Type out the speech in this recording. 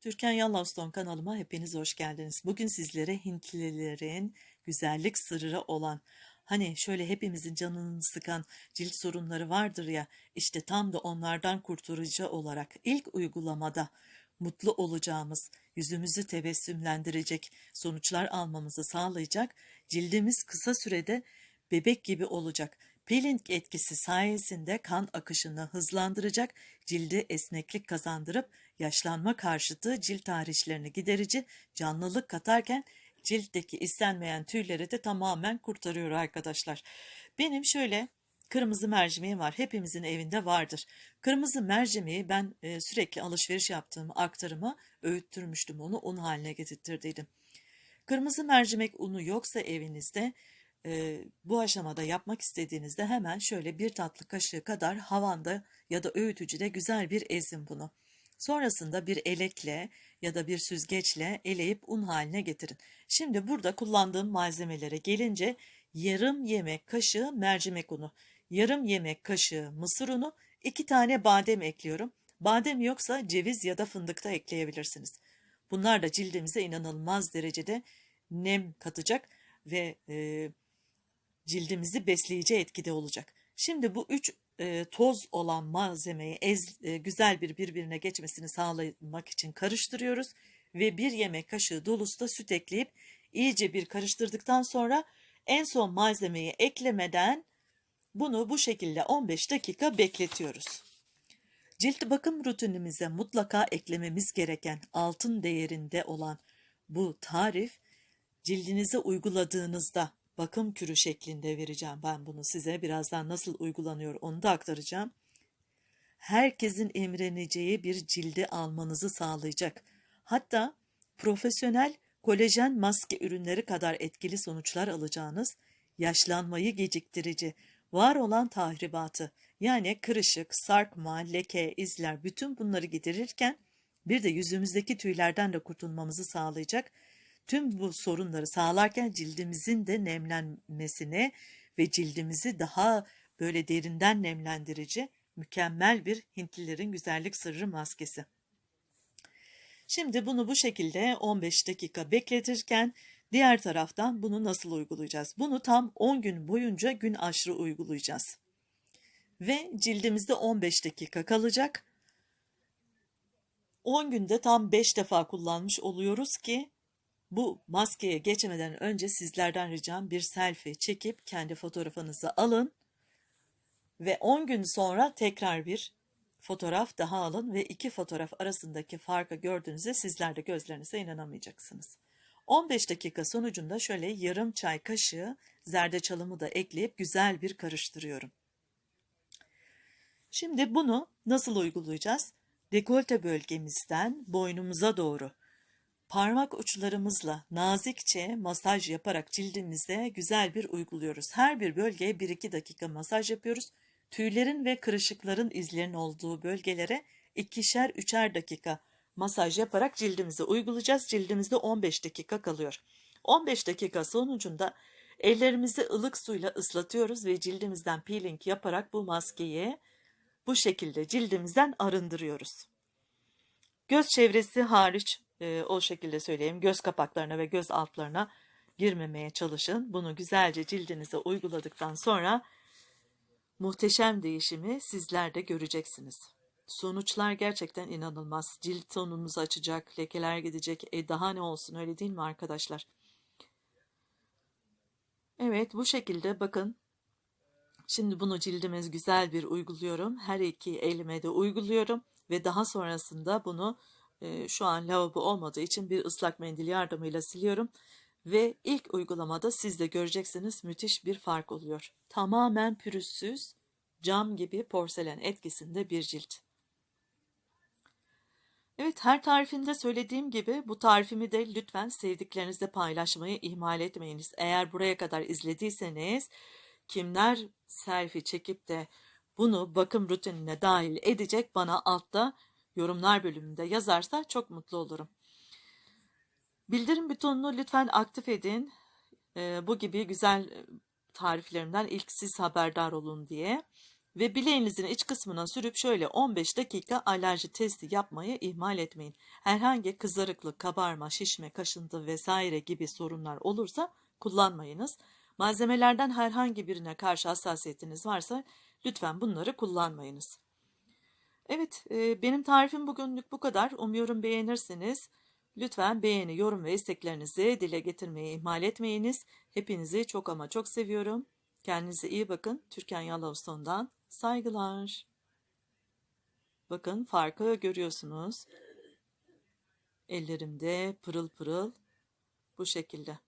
Türkan Yallavston kanalıma hepiniz hoş geldiniz. Bugün sizlere Hintlilerin güzellik sırrı olan, hani şöyle hepimizin canını sıkan cilt sorunları vardır ya, işte tam da onlardan kurtarıcı olarak ilk uygulamada mutlu olacağımız, yüzümüzü tebessümlendirecek sonuçlar almamızı sağlayacak, cildimiz kısa sürede bebek gibi olacak. Peeling etkisi sayesinde kan akışını hızlandıracak, cilde esneklik kazandırıp yaşlanma karşıtı cilt tahrişlerini giderici, canlılık katarken ciltteki istenmeyen tüyleri de tamamen kurtarıyor arkadaşlar. Benim şöyle kırmızı mercimeğim var. Hepimizin evinde vardır. Kırmızı mercimeği ben e, sürekli alışveriş yaptığım aktarıma öğüttürmüştüm onu un haline getirttiydim. Kırmızı mercimek unu yoksa evinizde e, bu aşamada yapmak istediğinizde hemen şöyle bir tatlı kaşığı kadar havanda ya da öğütücüde güzel bir ezin bunu. Sonrasında bir elekle ya da bir süzgeçle eleyip un haline getirin. Şimdi burada kullandığım malzemelere gelince yarım yemek kaşığı mercimek unu, yarım yemek kaşığı mısır unu, iki tane badem ekliyorum. Badem yoksa ceviz ya da fındık da ekleyebilirsiniz. Bunlar da cildimize inanılmaz derecede nem katacak ve e, cildimizi besleyici etkide olacak. Şimdi bu üç e, toz olan malzemeyi ez, e, güzel bir birbirine geçmesini sağlamak için karıştırıyoruz ve bir yemek kaşığı dolusu da süt ekleyip iyice bir karıştırdıktan sonra en son malzemeyi eklemeden bunu bu şekilde 15 dakika bekletiyoruz. Cilt bakım rutinimize mutlaka eklememiz gereken altın değerinde olan bu tarif cildinize uyguladığınızda bakım kürü şeklinde vereceğim ben bunu size. Birazdan nasıl uygulanıyor onu da aktaracağım. Herkesin emreneceği bir cildi almanızı sağlayacak. Hatta profesyonel kolajen maske ürünleri kadar etkili sonuçlar alacağınız, yaşlanmayı geciktirici, var olan tahribatı yani kırışık, sarkma, leke, izler bütün bunları giderirken bir de yüzümüzdeki tüylerden de kurtulmamızı sağlayacak Tüm bu sorunları sağlarken cildimizin de nemlenmesine ve cildimizi daha böyle derinden nemlendirici mükemmel bir Hintlilerin güzellik sırrı maskesi. Şimdi bunu bu şekilde 15 dakika bekletirken diğer taraftan bunu nasıl uygulayacağız? Bunu tam 10 gün boyunca gün aşırı uygulayacağız. Ve cildimizde 15 dakika kalacak. 10 günde tam 5 defa kullanmış oluyoruz ki bu maskeye geçmeden önce sizlerden ricam bir selfie çekip kendi fotoğrafınızı alın ve 10 gün sonra tekrar bir fotoğraf daha alın ve iki fotoğraf arasındaki farkı gördüğünüzde sizler de gözlerinize inanamayacaksınız. 15 dakika sonucunda şöyle yarım çay kaşığı zerdeçalımı da ekleyip güzel bir karıştırıyorum. Şimdi bunu nasıl uygulayacağız? Dekolte bölgemizden boynumuza doğru Parmak uçlarımızla nazikçe masaj yaparak cildimize güzel bir uyguluyoruz. Her bir bölgeye 1-2 dakika masaj yapıyoruz. Tüylerin ve kırışıkların izlerinin olduğu bölgelere ikişer üçer dakika masaj yaparak cildimize uygulayacağız. Cildimizde 15 dakika kalıyor. 15 dakika sonucunda ellerimizi ılık suyla ıslatıyoruz ve cildimizden peeling yaparak bu maskeyi bu şekilde cildimizden arındırıyoruz. Göz çevresi hariç e, o şekilde söyleyeyim göz kapaklarına ve göz altlarına girmemeye çalışın. Bunu güzelce cildinize uyguladıktan sonra muhteşem değişimi sizler de göreceksiniz. Sonuçlar gerçekten inanılmaz. Cilt tonunuzu açacak, lekeler gidecek. E daha ne olsun öyle değil mi arkadaşlar? Evet bu şekilde bakın. Şimdi bunu cildimiz güzel bir uyguluyorum. Her iki elime de uyguluyorum ve daha sonrasında bunu e, şu an lavabo olmadığı için bir ıslak mendil yardımıyla siliyorum. Ve ilk uygulamada siz de göreceksiniz müthiş bir fark oluyor. Tamamen pürüzsüz, cam gibi porselen etkisinde bir cilt. Evet her tarifinde söylediğim gibi bu tarifimi de lütfen sevdiklerinizle paylaşmayı ihmal etmeyiniz. Eğer buraya kadar izlediyseniz kimler selfie çekip de bunu bakım rutinine dahil edecek bana altta yorumlar bölümünde yazarsa çok mutlu olurum. Bildirim butonunu lütfen aktif edin. E, bu gibi güzel tariflerimden ilk siz haberdar olun diye. Ve bileğinizin iç kısmına sürüp şöyle 15 dakika alerji testi yapmayı ihmal etmeyin. Herhangi kızarıklık, kabarma, şişme, kaşıntı vesaire gibi sorunlar olursa kullanmayınız. Malzemelerden herhangi birine karşı hassasiyetiniz varsa lütfen bunları kullanmayınız. Evet, benim tarifim bugünlük bu kadar. Umuyorum beğenirsiniz. Lütfen beğeni, yorum ve isteklerinizi dile getirmeyi ihmal etmeyiniz. Hepinizi çok ama çok seviyorum. Kendinize iyi bakın. Türkan Yalavastone'dan saygılar. Bakın farkı görüyorsunuz. Ellerimde pırıl pırıl bu şekilde.